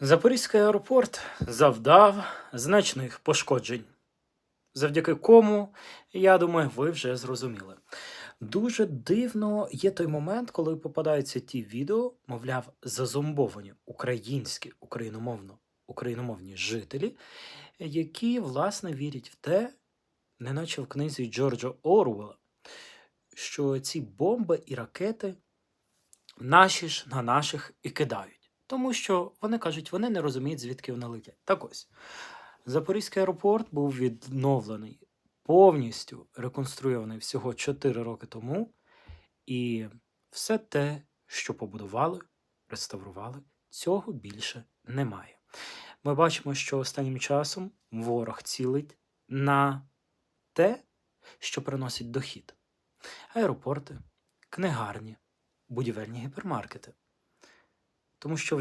Запорізький аеропорт завдав значних пошкоджень, завдяки кому, я думаю, ви вже зрозуміли. Дуже дивно є той момент, коли попадаються ті відео, мовляв, зазомбовані українські україномовно, україномовні жителі, які, власне, вірять в те, неначе в книзі Джорджа Орвелла, що ці бомби і ракети наші ж на наших і кидають. Тому що вони кажуть, вони не розуміють, звідки вони летять. Так ось, Запорізький аеропорт був відновлений, повністю реконструйований всього 4 роки тому, і все те, що побудували, реставрували, цього більше немає. Ми бачимо, що останнім часом ворог цілить на те, що приносить дохід: аеропорти, книгарні, будівельні гіпермаркети. Тому що